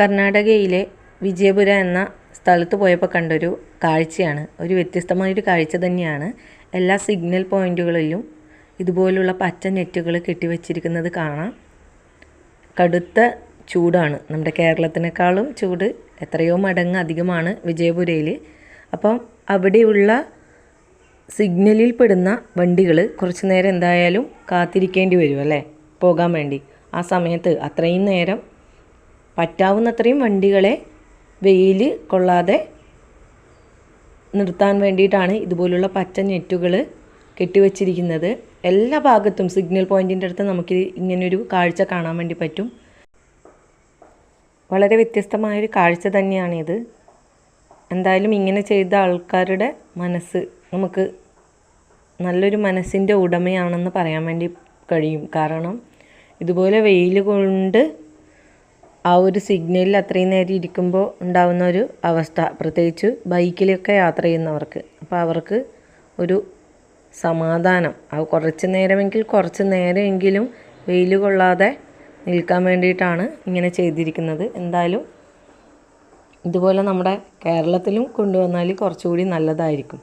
കർണാടകയിലെ വിജയപുര എന്ന സ്ഥലത്ത് പോയപ്പോൾ കണ്ടൊരു കാഴ്ചയാണ്. ഒരു വ്യത്യസ്തമായൊരു കാഴ്ച തന്നെയാണ്. എല്ലാ സിഗ്നൽ പോയിന്റുകളിലും ഇതുപോലുള്ള പച്ച നെറ്റുകൾ കെട്ടിവെച്ചിരിക്കുന്നത് കാണാം. കടുത്ത ചൂടാണ്. നമ്മുടെ കേരളത്തിനേക്കാളും ചൂട് എത്രയോ മടങ്ങ് അധികമാണ് വിജയപുരയിൽ അപ്പം അവിടെയുള്ള സിഗ്നലിൽ പെടുന്ന വണ്ടികൾ കുറച്ച് നേരം എന്തായാലും കാത്തിരിക്കേണ്ടി വരും അല്ലേ? പോകാൻ വേണ്ടി. ആ സമയത്ത് അത്രയും നേരം പറ്റാവുന്നത്രയും വണ്ടികളെ വെയിൽ കൊള്ളാതെ നിർത്താൻ വേണ്ടിയിട്ടാണ് ഇതുപോലുള്ള പച്ച നെറ്റുകൾ കെട്ടിവെച്ചിരിക്കുന്നത്. എല്ലാ ഭാഗത്തും സിഗ്നൽ പോയിന്റിന്റെ അടുത്ത് നമുക്ക് ഇങ്ങനൊരു കാഴ്ച കാണാൻ വേണ്ടി പറ്റും. വളരെ വ്യത്യസ്തമായൊരു കാഴ്ച തന്നെയാണിത്. എന്തായാലും ഇങ്ങനെ ചെയ്ത ആൾക്കാരുടെ മനസ്സ് നമുക്ക് നല്ലൊരു മനസ്സിന്റെ ഉടമയാണെന്ന് പറയാൻ വേണ്ടി കഴിയും. കാരണം ഇതുപോലെ വെയിൽ കൊണ്ട് ആ ഒരു സിഗ്നലിൽ അത്രയും നേരം ഇരിക്കുമ്പോൾ ഉണ്ടാകുന്ന ഒരു അവസ്ഥ. പ്രത്യേകിച്ച് ബൈക്കിലൊക്കെ യാത്ര ചെയ്യുന്നവർക്ക്. അപ്പോൾ അവർക്ക് ഒരു സമാധാനം. ആ കുറച്ച് നേരമെങ്കിൽ കുറച്ച് നേരമെങ്കിലും വെയിൽ കൊള്ളാതെ നിൽക്കാൻ വേണ്ടിയിട്ടാണ് ഇങ്ങനെ ചെയ്തിരിക്കുന്നത്. എന്തായാലും ഇതുപോലെ നമ്മുടെ കേരളത്തിലും കൊണ്ടുവന്നാൽ കുറച്ചുകൂടി നല്ലതായിരിക്കും.